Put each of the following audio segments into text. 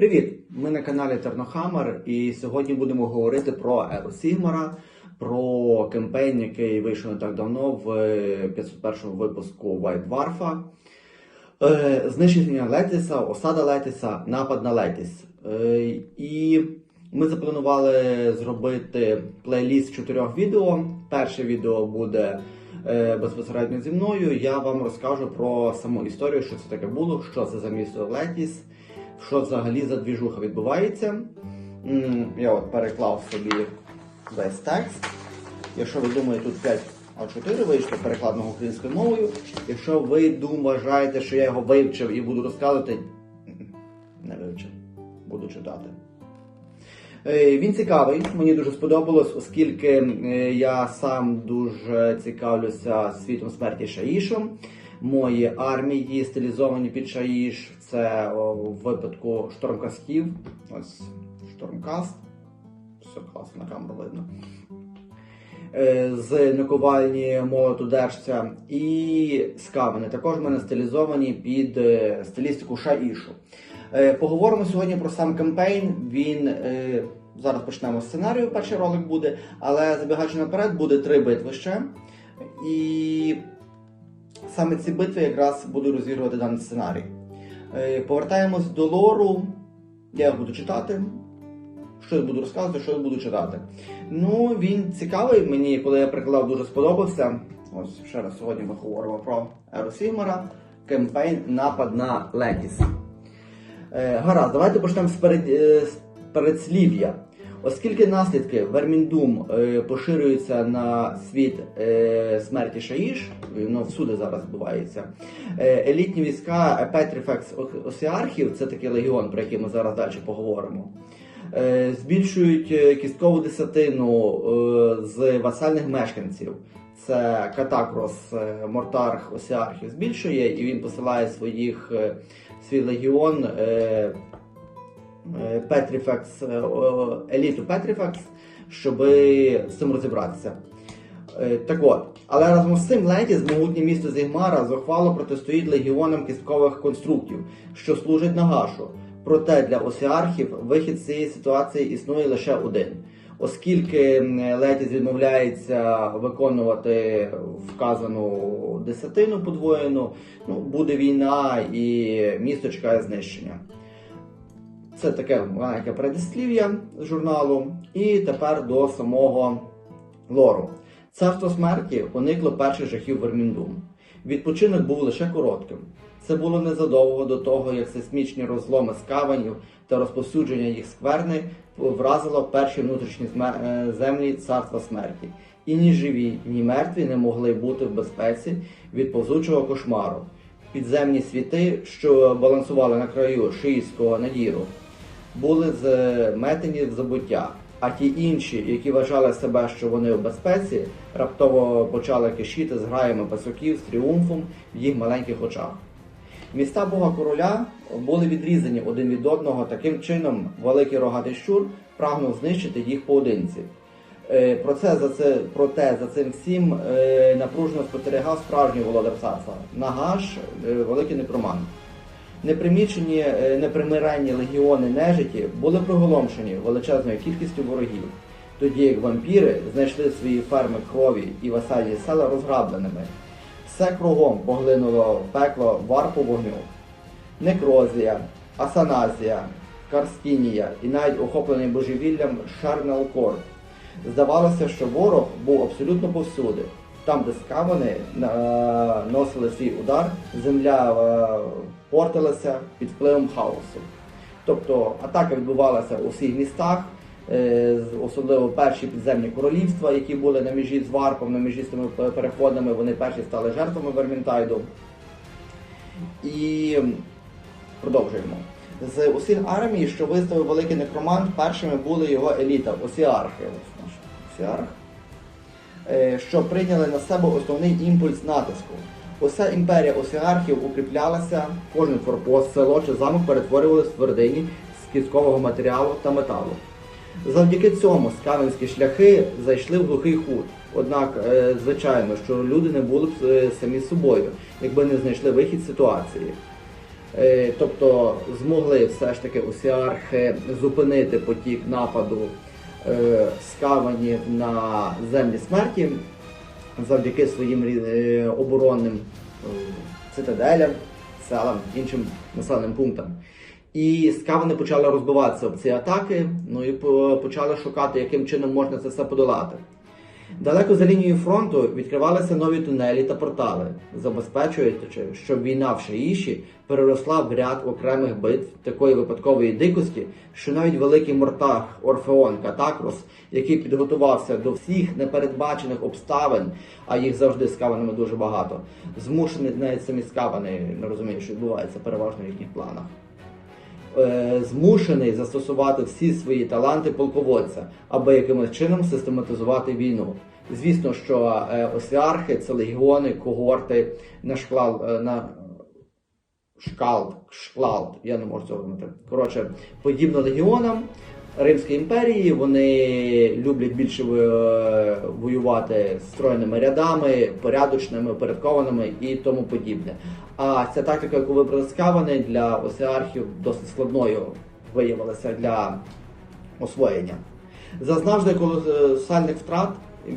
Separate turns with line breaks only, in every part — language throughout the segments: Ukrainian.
Привіт! Ми на каналі Тернохаммер і сьогодні будемо говорити про Еру Сігмара, про кемпейн, який вийшов не так давно в 501 випуску White Dwarf. Е, Знищення Летіса, осада Летіса, напад на Летіс. Е, І ми запланували зробити плейліст чотирьох відео. Перше відео буде е, безпосередньо зі мною. Я вам розкажу про саму історію, що це таке було, що це за місто Летіс, що взагалі за двіжуха відбувається. Я от переклав собі весь текст. Якщо ви думаєте, тут 5 А4 вийшло перекладного українською мовою. Якщо ви вважаєте, що я його вивчив і буду розказувати, не вивчив, буду читати. Е, Він цікавий, мені дуже сподобалось, оскільки е, я сам дуже цікавлюся світом смерті Шаїшом. Мої армії стилізовані під Шаїш. Це о, в випадку штурмкастів. Ось штурмкаст. Все класно на камеру видно. Е, З наковальні молоту держця і скавини. Також в мене стилізовані під е, стилістику Шаїшу. Е, Поговоримо сьогодні про сам кампейн. Він зараз почнемо з сценарію. Перший ролик буде, але забігаючи наперед, буде три битви ще. І саме ці битви якраз буду розігрувати даний сценарій. Е, Повертаємось до лору. Я буду читати. Щось буду розказувати, щось буду читати. Ну, він цікавий. Мені, коли я прикладав, дуже сподобався. Ось ще раз сьогодні ми говоримо про Еру Сігмара. Кемпейн Напад на Летіс. Е, гаразд, давайте почнемо з, е, передслів'я. Оскільки наслідки Верміндум е, поширюються на світ е, смерті Шаїш, воно всюди зараз відбувається. Е, елітні війська Петріфекс Осіархів, це такий легіон, про який ми зараз далі поговоримо. Збільшують кісткову десятину з васальних мешканців. Це Катакрос Мортарх Осіархів збільшує, і він посилає своїх свій легіон Петріфекс, еліту Петріфекс, щоб з цим розібратися. Е, Так от, але разом з цим Летіс, могутнє місто Зігмара, зухвало протистоїть легіонам кісткових конструктів, що служать на гашу. Проте для осіархів вихід з цієї ситуації існує лише один. Оскільки Летіс відмовляється виконувати вказану десятину подвоєну, ну, буде війна і місто чекає знищення. Це таке маленьке передислів'я журналу. І тепер до самого лору. Царство смерті уникло перших жахів Верміндум. Відпочинок був лише коротким. Це було незадовго до того, як сейсмічні розломи скаванів та розповсюдження їх скверни вразило перші внутрішні е, землі царства смерті. І ні живі, ні мертві не могли бути в безпеці від повзучого кошмару. Підземні світи, що балансували на краю шиїського надіру, були зметені в забуття, а ті інші, які вважали себе, що вони в безпеці, раптово почали кишіти з граями пасуків з тріумфом в їх маленьких очах. Міста Бога Короля були відрізані один від одного таким чином, великий рогатий щур прагнув знищити їх поодинці. Е, Про це за це проте за цим всім е, напружено спостерігав справжній володар царства Нагаш, е, великий некроман. Непримічені, е, непримиренні легіони нежиті були приголомшені величезною кількістю ворогів, тоді як вампіри знайшли свої ферми крові і васальні села розграбленими. Все кругом поглинуло пекло варпу вогню. Некрозія, Асаназія, Карстінія і навіть охоплений божевіллям Шарнелкор. Здавалося, що ворог був абсолютно повсюди. Там, де скавани е, носили свій удар, земля е, портилася під впливом хаосу. Тобто атака відбувалася у всіх містах, е, особливо перші підземні королівства, які були на межі з Варпом, на межі з тими переходами, вони перші стали жертвами Вермінтайду. І продовжуємо. З усіх армій, що виставив великий некромант, першими були його еліта, осіархи. Осіарх, е, що прийняли на себе основний імпульс натиску. Уся імперія осіархів укріплялася, кожен форпост, село чи замок перетворювали в твердині з кісткового матеріалу та металу. Завдяки цьому скавенські шляхи зайшли в глухий хут. Однак, е, звичайно, що люди не були б е, самі собою, якби не знайшли вихід з ситуації. Е, Тобто змогли все ж таки осіархи зупинити потік нападу скаванів на землі смерті завдяки своїм е, оборонним е, цитаделям, селам, іншим населеним пунктам. І скавани почали розбиватися об ці атаки, ну і почали шукати, яким чином можна це все подолати. Далеко за лінією фронту відкривалися нові тунелі та портали, забезпечуючи, щоб війна в Шаїші переросла в ряд окремих битв такої випадкової дикості, що навіть великий мортах Орфеон Катакрос, який підготувався до всіх непередбачених обставин, а їх завжди з каванами дуже багато, змушений навіть самі скавани не розуміють, що відбувається переважно в їхніх планах змушений застосувати всі свої таланти полководця, аби якимось чином систематизувати війну. Звісно, що е, осіархи це легіони, когорти на шклал е, на шкалт, шклалт, я не можу цього вимити. Коротше, подібно легіонам Римської імперії, вони люблять більше е, воювати стройними рядами, порядочними, упорядкованими і тому подібне. А ця тактика, яку вибрали скавани для осеархів, досить складною виявилася для освоєння. Зазнавши колосальних втрат,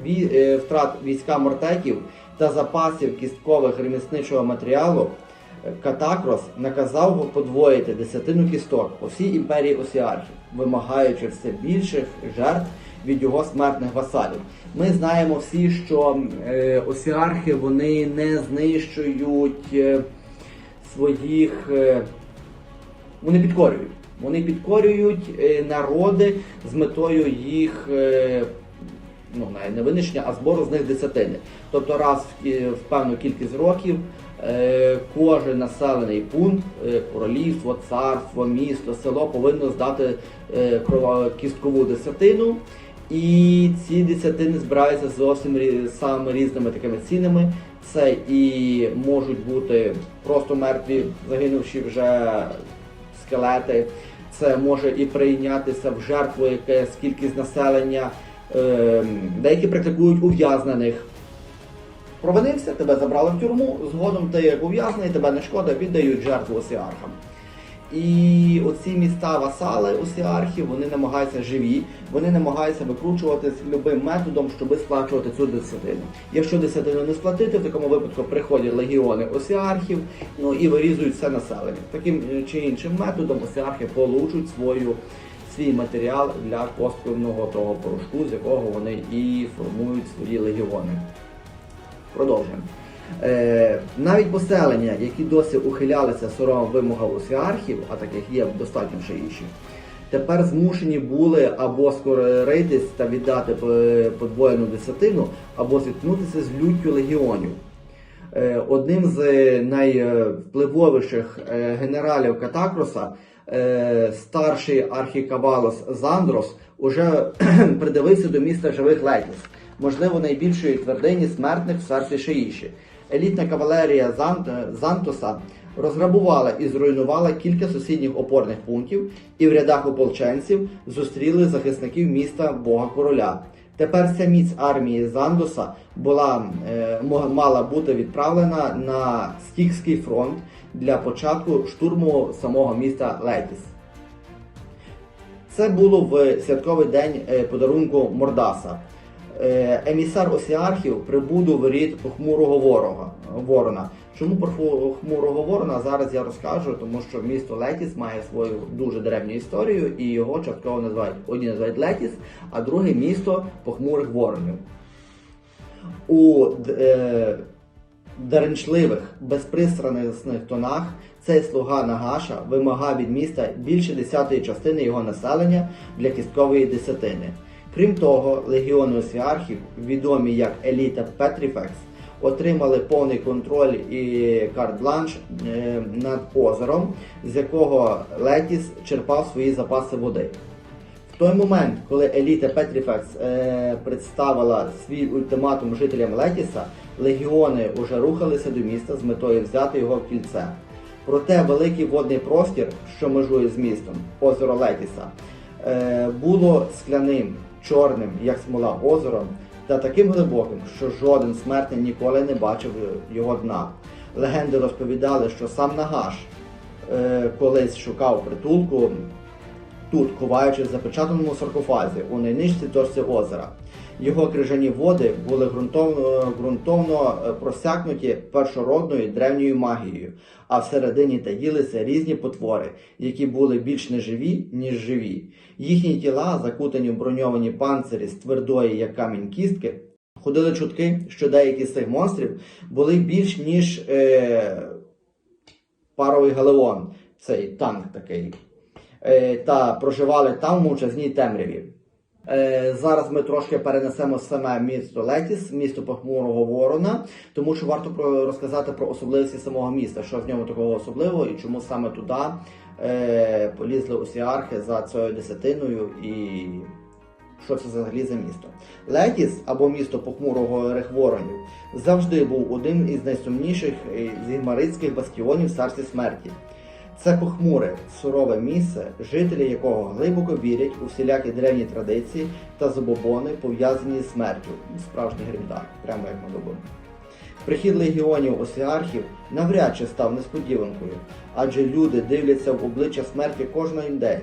е, втрат війська мортеків та запасів кісткових ремісничого матеріалу, Катакрос наказав подвоїти десятину кісток по всій імперії осіархів, вимагаючи все більших жертв від його смертних васалів. Ми знаємо всі, що е, осіархи вони не знищують е, своїх. Е, вони підкорюють. Вони підкорюють народи з метою їх ну, не винищення, а збору з них десятини. Тобто раз в, певну кількість років кожен населений пункт, е, королівство, царство, місто, село повинно здати е, кісткову десятину. І ці десятини збираються зовсім самими різними такими цінами. Це і можуть бути просто мертві, загинувші вже скелети. Це може і прийнятися в жертву якась кількість населення. Ем, Деякі практикують ув'язнених. Провинився, тебе забрали в тюрму, згодом ти як ув'язнений, тебе не шкода, віддають жертву осіархам. І оці міста васали осіархів, вони намагаються живі, вони намагаються викручуватись любим методом, щоб сплачувати цю десятину. Якщо десятину не сплатити, в такому випадку приходять легіони осіархів, ну і вирізують все населення. Таким е, чи іншим методом осіархи получать свою свій матеріал для костковного того порошку, з якого вони і формують свої легіони. Продовжуємо. Е, навіть поселення, які досі ухилялися суровим вимогам осіархів, а таких є достатньо ще інші, тепер змушені були або скоритись та віддати подвоєну десятину, або зіткнутися з люттю легіонів. Е, Одним з найвпливовіших е, генералів Катакроса, е, старший архікавалос Зандрос, уже придивився до міста живих летіс, можливо, найбільшої твердині смертних в царстві Шиїші. Елітна кавалерія Зан- Зантоса розграбувала і зруйнувала кілька сусідніх опорних пунктів і в рядах ополченців зустріли захисників міста Бога Короля. Тепер ця міць армії Зандоса була, е, мала бути відправлена на Стікський фронт для початку штурму самого міста Летіс. Це було в святковий день е, подарунку Мордаса. Е, Емісар Осіархів прибув до воріт похмурого ворога, ворона. Чому про похмурого ворона зараз я розкажу, тому що місто Летіс має свою дуже древню історію і його частково називають. Одні називають Летіс, а друге місто похмурих воронів. У е, деренчливих, безпристрасних тонах цей слуга Нагаша вимагав від міста більше десятої частини його населення для кісткової десятини. Крім того, легіони осіархів, відомі як еліта Петріфекс, отримали повний контроль і карт-бланш е, над озером, з якого Летіс черпав свої запаси води. В той момент, коли еліта Петріфекс е, представила свій ультиматум жителям Летіса, легіони вже рухалися до міста з метою взяти його в кільце. Проте великий водний простір, що межує з містом, озеро Летіса, е, було скляним, чорним, як смола озером, та таким глибоким, що жоден смертний ніколи не бачив його дна. Легенди розповідали, що сам Нагаш е, колись шукав притулку тут, ховаючись в запечатаному саркофазі у найнижчій точці озера. Його крижані води були ґрунтовно, ґрунтовно е, просякнуті першородною древньою магією, а всередині таїлися різні потвори, які були більш неживі, ніж живі. Їхні тіла, закутані в броньовані панцирі з твердої, як камінь кістки, ходили чутки, що деякі з цих монстрів були більш ніж е, паровий галеон, цей танк такий, та проживали там в мовчазній темряві. Е, Зараз ми трошки перенесемо саме місто Летіс, місто похмурого ворона, тому що варто розказати про особливості самого міста, що в ньому такого особливого і чому саме туди е, полізли усіархи за цією десятиною і що це взагалі за місто. Летіс або місто похмурого рехворонів завжди був одним із найсумніших е, зігмарицьких бастіонів царстві смерті. Це похмуре, сурове місце, жителі якого глибоко вірять у всілякі древні традиції та забобони, пов'язані з смертю. Справжній гримдар, прямо як ми любимо. Прихід легіонів осіархів навряд чи став несподіванкою, адже люди дивляться в обличчя смерті кожен день.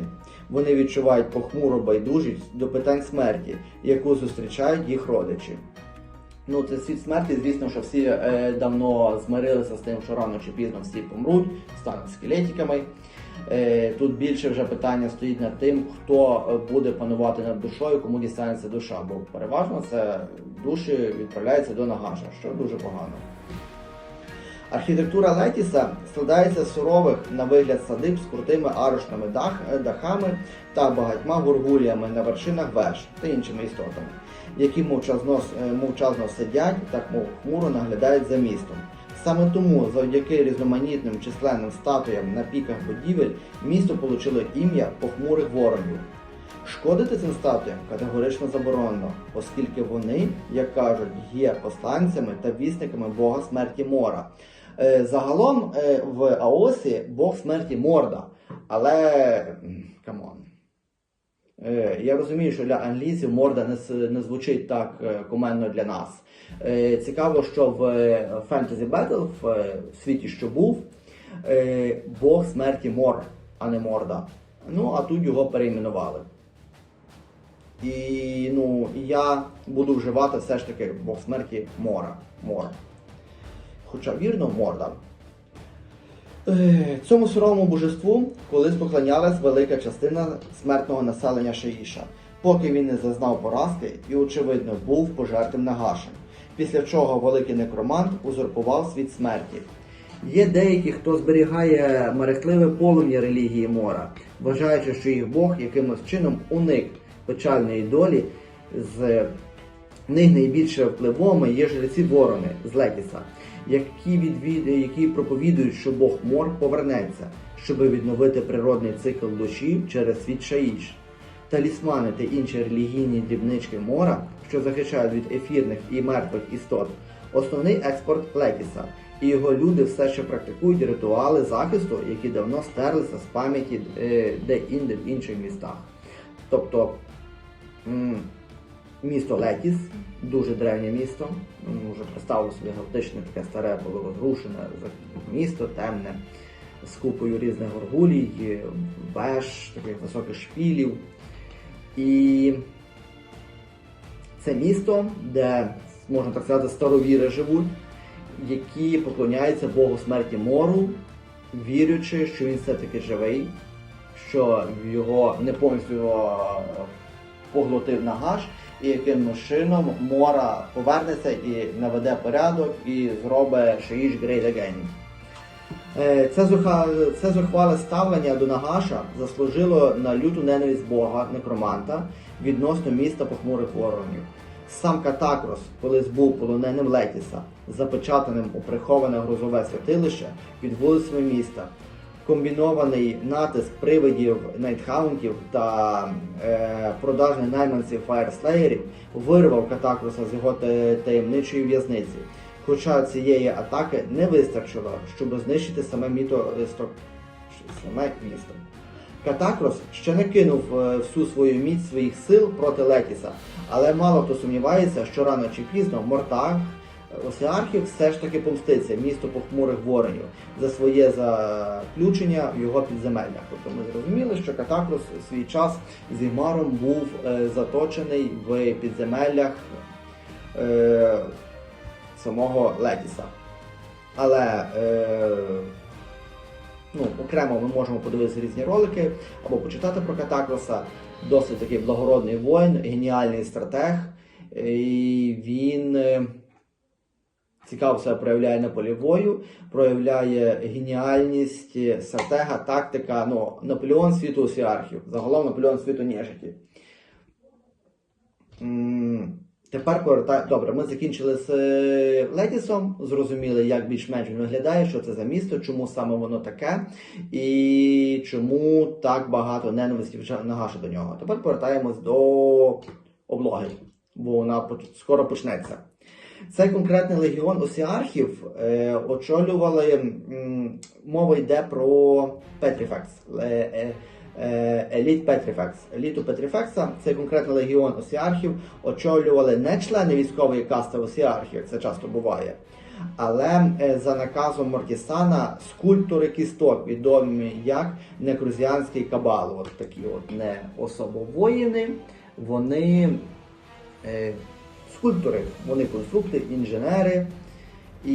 Вони відчувають похмуру байдужість до питань смерті, яку зустрічають їх родичі. Ну, це світ смерті, звісно, що всі е, давно змирилися з тим, що рано чи пізно всі помруть, стануть скелетиками. Е, тут більше вже питання стоїть над тим, хто е, буде панувати над душою, кому дістанеться душа. Бо переважно це душі відправляються до Нагаша, що дуже погано. Архітектура Летіса складається з сурових на вигляд садиб з крутими арочними дах, е, дахами та багатьма гургуліями на вершинах веж та іншими істотами, які мовчазно, е, мовчазно сидять та мов хмуро наглядають за містом. Саме тому, завдяки різноманітним численним статуям на піках будівель, місто отримало ім'я похмурих воронів. Шкодити цим статуям категорично заборонено, оскільки вони, як кажуть, є посланцями та вісниками Бога смерті Мора. Е, Загалом е, в Аосі Бог смерті Морда, але камон. Е, Я розумію, що для англійців морда не, звучить так е, куменно для нас. Е, Цікаво, що в Fantasy Battle, в світі, що був, Бог смерті Мор, а не Морда. Ну, а тут його перейменували. І ну, я буду вживати все ж таки Бог смерті Мора. Мор. Хоча вірно, морда. Е, Цьому суровому божеству колись поклонялась велика частина смертного населення Шаїша, поки він не зазнав поразки і, очевидно, був пожертвим Нагашем, після чого великий некромант узурпував світ смерті. Є деякі, хто зберігає мерехтливе полум'я релігії Мора, вважаючи, що їх Бог якимось чином уник печальної долі з них найбільше впливовими є жреці ворони з Летіса, які, відвід... які проповідують, що Бог Мор повернеться, щоб відновити природний цикл душі через світ Шаїш. Талісмани та інші релігійні дрібнички Мора, що захищають від ефірних і мертвих істот, основний експорт Летіса, і його люди все ще практикують ритуали захисту, які давно стерлися з пам'яті е, де-інде в інших містах. Тобто місто Летіс, дуже древнє місто. Ну, Вже представили собі готичне таке старе було розрушене місто, темне, з купою різних горгулій, веж, таких високих шпілів. І це місто, де, можна так сказати, старовіри живуть, які поклоняються Богу смерті Мору, вірячи, що він все-таки живий, що його не повністю його поглотив нагаш, і яким чином Мора повернеться і наведе порядок і зробить Шаїш Great Again. Е, Це, це зухвале ставлення до Нагаша заслужило на люту ненависть Бога, некроманта, відносно міста похмурих воронів. Сам Катакрос колись був полоненим Летіса, запечатаним у приховане грузове святилище під вулицями міста. Комбінований натиск привидів найтхаунтів та е, продажних найманців фаєрслеєрів вирвав Катакроса з його таємничої в'язниці. Хоча цієї атаки не вистачило, щоб знищити саме місто, саме місто. Катакрос ще не кинув е, всю свою міць своїх сил проти Летіса, але мало хто сумнівається, що рано чи пізно Мортаг Осіархів все ж таки помститься місто похмурих воронів за своє заключення в його підземеллях. Тобто ми зрозуміли, що Катакрос у свій час з Ігмаром був е, заточений в підземеллях е, самого Летіса. Але е, ну, окремо ми можемо подивитися різні ролики або почитати про Катакроса. Досить такий благородний воїн, геніальний стратег. І він е, цікаво себе проявляє на полі бою, проявляє геніальність е, стратега, тактика. Ну, Наполеон світу осіархів. Загалом Наполеон світу нежиті. Тепер повертай. Добре, ми закінчили з е, Летісом, зрозуміли, як більш-менш він виглядає, що це за місто, чому саме воно таке, і чому так багато ненависті вже нагаша до нього. Тепер повертаємось до облоги, бо вона скоро почнеться. Цей конкретний легіон осіархів е, очолювали, мова йде про Петріфекс. Е, е, Еліт Петріфекс. Еліту Петріфекса, цей конкретний легіон осіархів, очолювали не члени військової касти осіархів, це часто буває, але е, за наказом Мортісана скульптори кісток, відомі як некрузіанський кабал. От такі от не особо воїни, вони е, скульптори, вони конструкти, інженери, і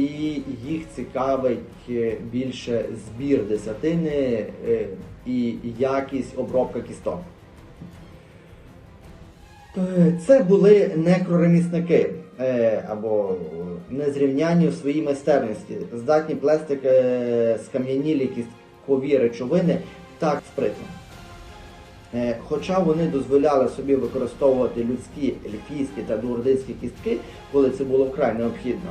їх цікавить е, більше збір десятини е, і якість обробка кісток. Е, Це були некроремісники або незрівнянні в своїй майстерності, здатні плести скам'янілі кісткові речовини так спритно. Е, Хоча вони дозволяли собі використовувати людські, ельфійські та дуординські кістки, коли це було вкрай необхідно.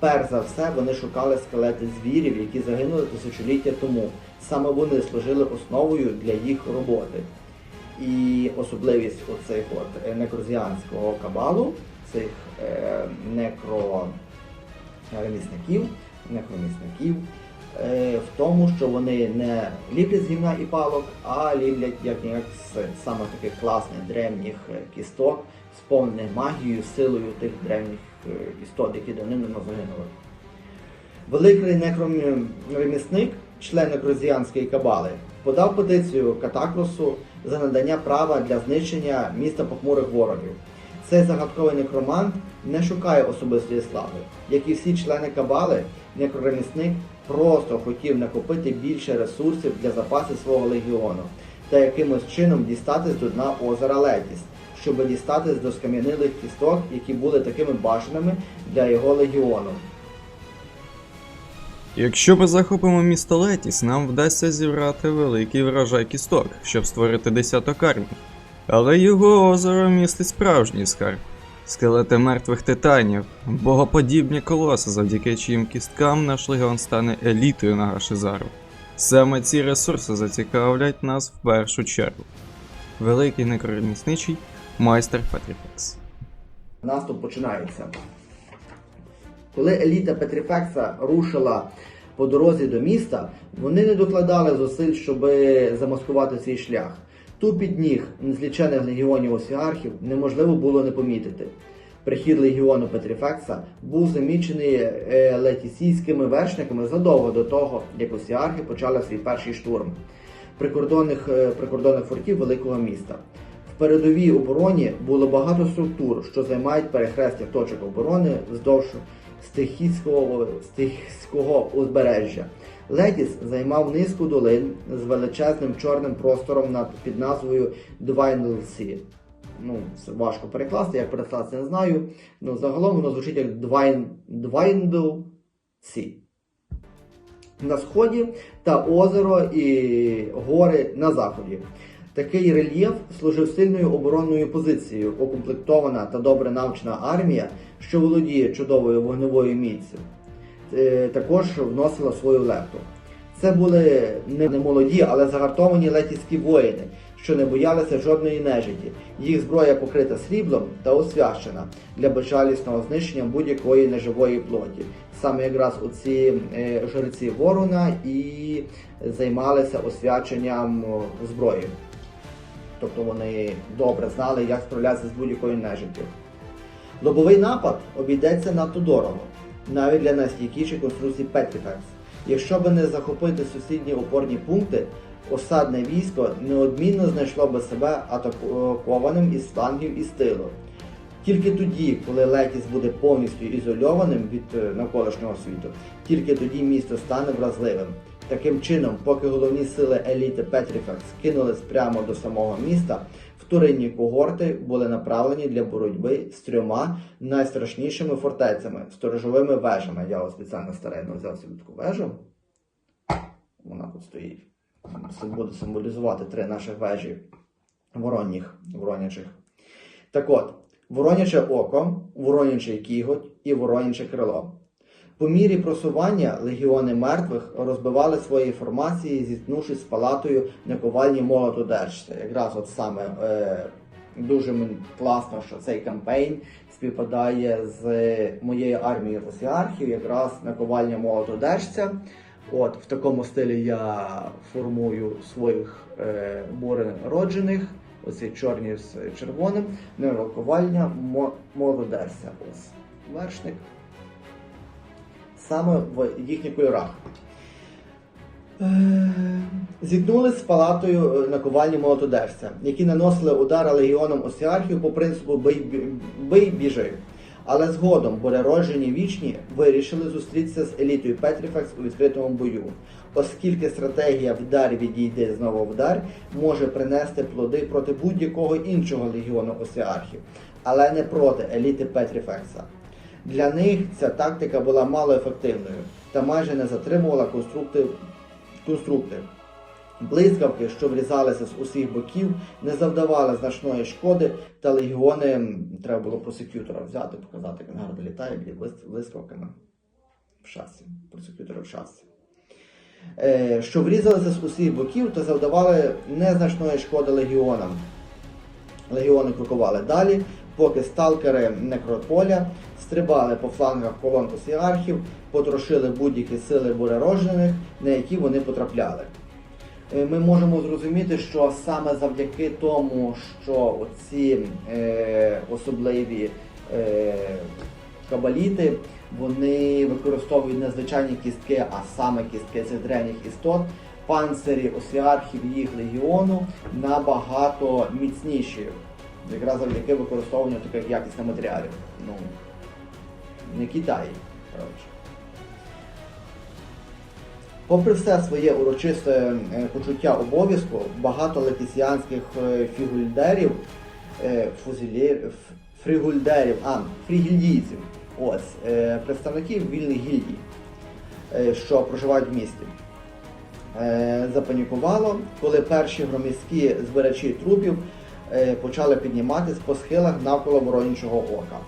Перш за все, вони шукали скелети звірів, які загинули тисячоліття тому. Саме вони служили основою для їх роботи. І особливість оцих от е, некрозіанського кабалу, цих е, некромісників, е, в тому, що вони не ліплять з гівна і палок, а ліплять як як з самих таких класних древніх е, кісток, сповнених магією, силою тих древніх е, істот, які давним загинули. Великий некроремісник, член некрозіанської кабали, подав петицію Катакросу за надання права для знищення міста похмурих ворогів. Цей загадковий некромант не шукає особистої слави. Як і всі члени кабали, некроремісник просто хотів накопити більше ресурсів для запасів свого легіону та якимось чином дістатись до дна озера Летіс, щоб дістатись до скам'янилих кісток, які були такими бажаними для його легіону.
Якщо ми захопимо місто Летіс, нам вдасться зібрати великий врожай кісток, щоб створити десяток армій. Але його озеро містить справжній скарб. Скелети мертвих титанів, богоподібні колоси, завдяки чиїм кісткам наш легіон стане елітою на Гашизару. Саме ці ресурси зацікавлять нас в першу чергу. Великий некроремісничий майстер Петріфекс.
Наступ починається. Коли еліта Петріфекса рушила по дорозі до міста, вони не докладали зусиль, щоб замаскувати свій шлях. Тупіт ніг незлічених легіонів осіархів неможливо було не помітити. Прихід легіону Петріфекса був замічений е, летісійськими вершниками задовго до того, як осіархи почали свій перший штурм прикордонних, е, прикордонних фортів великого міста. В передовій обороні було багато структур, що займають перехрестя точок оборони вздовж стихійського, стихійського узбережжя. Летіс займав низку долин з величезним чорним простором над під назвою Двайнлсі. Ну, це важко перекласти, як перекласти не знаю. Ну, загалом воно звучить як Двайн, Двайндлсі. На сході та озеро і гори на заході. Такий рельєф служив сильною оборонною позицією, укомплектована та добре навчена армія, що володіє чудовою вогневою міцю, також вносила свою лепту. Це були не молоді, але загартовані летівські воїни, що не боялися жодної нежиті. Їх зброя покрита сріблом та освячена для безжалісного знищення будь-якої неживої плоті. Саме якраз оці е, жреці ворона і займалися освяченням зброї. Тобто вони добре знали, як справлятися з будь-якою нежиттю. Лобовий напад обійдеться надто дорого, навіть для найстійкіших конструкцій Petrifex. Якщо би не захопити сусідні опорні пункти, осадне військо неодмінно знайшло би себе атакованим із флангів і з тилу. Тільки тоді, коли Летіс буде повністю ізольованим від е, навколишнього світу, тільки тоді місто стане вразливим. Таким чином, поки головні сили еліти Петріфекс кинулись прямо до самого міста, вторинні когорти були направлені для боротьби з трьома найстрашнішими фортецями сторожовими вежами. Я ось спеціально старенно взяв собі таку вежу. Вона тут стоїть. Це буде символізувати три наших вежі вороніх, воронячих. Так от, вороняче око, воронячий кіготь і вороняче крило. По мірі просування легіони мертвих розбивали свої формації, зіткнувшись з палатою на ковальні молоту Держця. Якраз от саме е, дуже класно, що цей кампейн співпадає з моєю армією осіархів, якраз на ковальня молоту Держця. От в такому стилі я формую своїх е, бурероджених, оці чорні з червоним, нерокувальня молодерця. Ось вершник. Саме в їхніх кольорах. Е, Зіткнулись з палатою е, наковальні молотодерця, які наносили удари легіоном осіархів по принципу бий, бі- біжи. Але згодом бурероджені вічні вирішили зустрітися з елітою Петріфекс у відкритому бою, оскільки стратегія вдар відійди знову вдар може принести плоди проти будь-якого іншого легіону осіархів, але не проти еліти Петріфекса. Для них ця тактика була малоефективною та майже не затримувала конструкти, конструкти. Блискавки, що врізалися з усіх боків, не завдавали значної шкоди, та легіони треба було просекютора взяти, показати, як він гарно літає блискавками в шасі. Просекютора в шасі. Е, що врізалися з усіх боків та завдавали незначної шкоди легіонам. Легіони крокували далі, поки сталкери некрополя стрибали по флангах колон осіархів, потрошили будь-які сили бурерожених, на які вони потрапляли. Е, Ми можемо зрозуміти, що саме завдяки тому, що оці е, особливі е, кабаліти, вони використовують не звичайні кістки, а саме кістки цих древніх істот, панцирі осіархів їх легіону набагато міцніші. Якраз завдяки використовуванню таких якісних матеріалів. Ну, не Китай, коротше. Попри все своє урочисте е, почуття обов'язку, багато летісіанських е, фігульдерів, е, фрігульдерів, а, фрігільдійців, ось, представників вільних гільдій, що проживають в місті, запанікувало, коли перші громіські збирачі трупів почали підніматись по схилах навколо воронячого ока.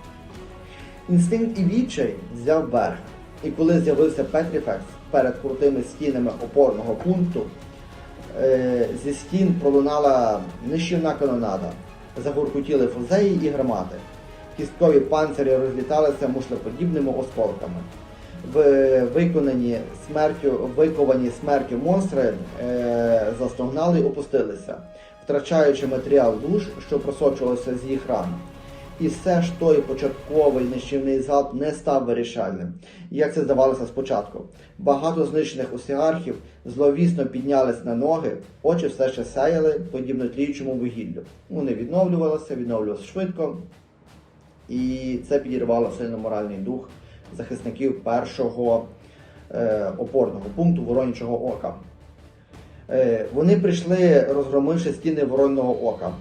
Інстинкт і відчай взяв верх, і коли з'явився Петріфекс перед крутими стінами опорного пункту, е, зі стін пролунала нищівна канонада, загуркотіли фузеї і гармати. Кісткові панцирі розліталися мушлеподібними осколками. В виконані смертю, виковані смертю монстри е, застогнали і опустилися, втрачаючи матеріал душ, що просочувався з їх ран. І все ж той початковий нищівний залп не став вирішальним, як це здавалося спочатку. Багато знищених осіархів зловісно піднялись на ноги, очі все ще сяяли, подібно тліючому вугіллю. Вони відновлювалися, відновлювалися швидко, і це підірвало сильно моральний дух захисників першого е, опорного пункту Воронячого ока. Е, вони прийшли, розгромивши стіни Воронного ока.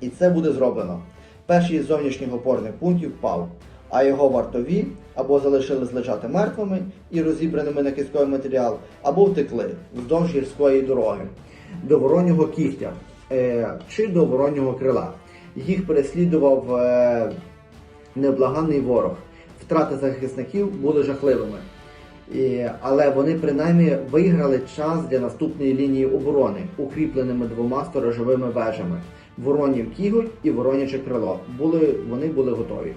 І це буде зроблено. Перший із зовнішніх опорних пунктів впав, а його вартові або залишились лежати мертвими і розібраними на кістковий матеріал, або втекли вздовж гірської дороги до воронього кігтя е, чи до воронього крила. Їх переслідував е, невблаганний ворог. Втрати захисників були жахливими. І, але вони принаймні виграли час для наступної лінії оборони, укріпленими двома сторожовими вежами Воронів кіготь і Вороняче крило. Були, вони були готові.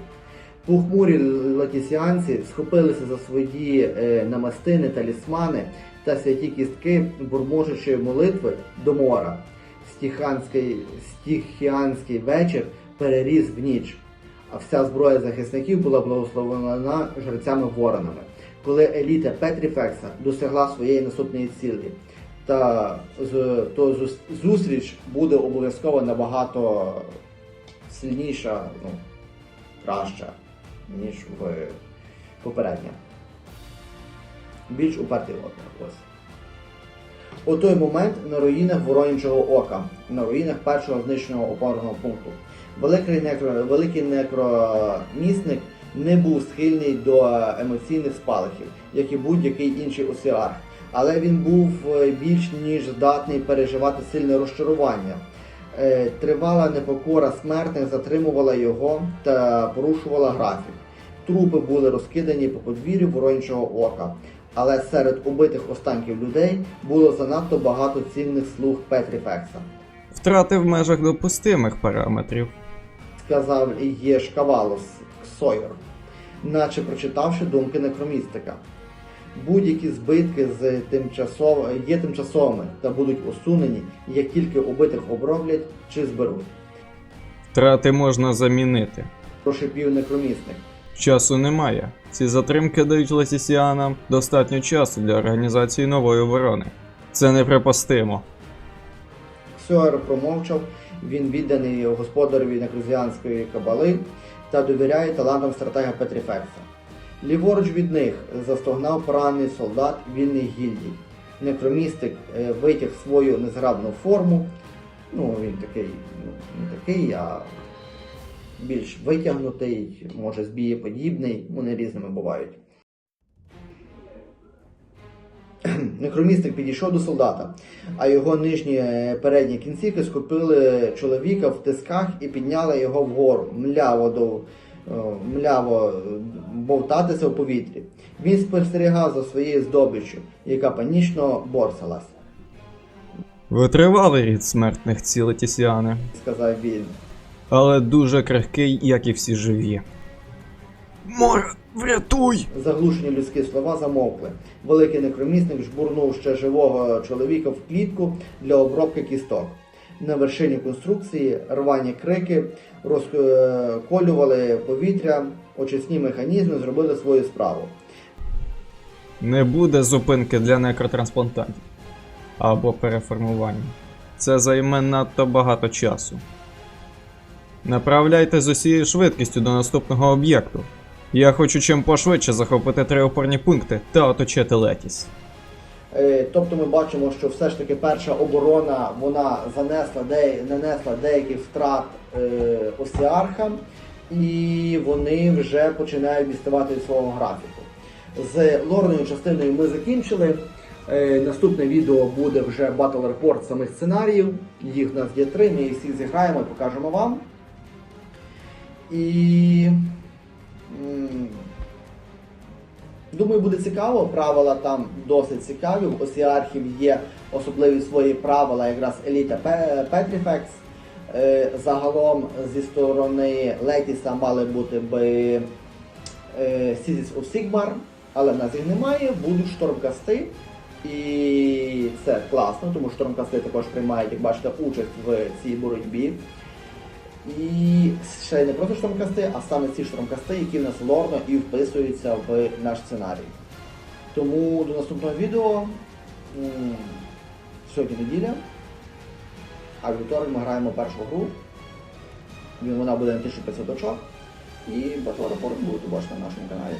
Похмурі латісіанці схопилися за свої е, намастини, талісмани та святі кістки, бурможучи молитви до мора. Стіханський, стіхіанський вечір переріс в ніч, а вся зброя захисників була благословена жрецями воронами. Коли еліта Петріфекса досягла своєї наступної цілі, та то зустріч буде обов'язково набагато сильніша, ну, краща, ніж в попередня. Більш упертий опір. Ось. У той момент на руїнах Воронячого ока, на руїнах першого знищеного опорного пункту, великий, некро, великий некромісник не був схильний до емоційних спалахів, як і будь-який інший осіарх, але він був е, більш ніж здатний переживати сильне розчарування. Е, Тривала непокора смертних затримувала його та порушувала графік. Трупи були розкидані по подвір'ю воронячого ока, але серед убитих останків людей було занадто багато цінних слуг Петріфекса.
Втрати в межах допустимих параметрів.
сказав Єшкавалос Ксойор, наче прочитавши думки некромістика. Будь-які збитки з тимчасов... є тимчасовими та будуть усунені, як тільки убитих оброблять чи зберуть.
Втрати можна замінити.
Прошипів некромісник.
Часу немає. Ці затримки дають лесісіанам достатньо часу для організації нової оборони. Це неприпустимо.
Ксойор промовчав, він відданий господареві некрузіанської кабали та довіряє талантам стратега Петріфекса. Ліворуч від них застогнав поранений солдат вільних гільдій. Некромістик е, витяг свою незграбну форму. Ну, він такий, ну, не такий, а більш витягнутий, може збієподібний, вони різними бувають. Некромістик підійшов до солдата, а його нижні е, передні кінцівки схопили чоловіка в тисках і підняли його вгору, мляво до е, мляво е, бовтатися в повітрі. Він спостерігав за своєю здобиччю, яка панічно борсалась,
Витривалий рід смертних ці летісіани,
сказав він.
але дуже крихкий, як і всі живі. Море, врятуй!
Заглушені людські слова замовкли. Великий некромісник жбурнув ще живого чоловіка в клітку для обробки кісток. На вершині конструкції рвані крики розколювали повітря, очисні механізми зробили свою справу.
Не буде зупинки для некротрансплантантів або переформування. Це займе надто багато часу. Направляйте з усією швидкістю до наступного об'єкту. Я хочу чим пошвидше захопити три опорні пункти та оточити Летіс.
Е, Тобто ми бачимо, що все ж таки перша оборона вона занесла де, нанесла деяких втрат е, осіархам, і вони вже починають діставати свого графіку. З лорною частиною ми закінчили. Е, наступне відео буде вже Battle Report самих сценаріїв. Їх в нас є три, ми їх всіх зіграємо і покажемо вам. І. Думаю, буде цікаво. Правила там досить цікаві. У осіархів є особливі свої правила, якраз еліта Пе- Петріфекс. Е, Загалом зі сторони Летіса мали бути би е, Сізіс of Sigmar, але в нас їх немає. Будуть штормкасти. І це класно, тому штормкасти також приймають, як бачите, участь в цій боротьбі. І ще не просто штормкасти, а саме ці штормкасти, які в нас лорно і вписуються в наш сценарій. Тому до наступного відео. Сьогодні неділя. А в вівторок ми граємо першу гру. Вона буде на 1500 очок. І Battle Report буде бачити на нашому каналі.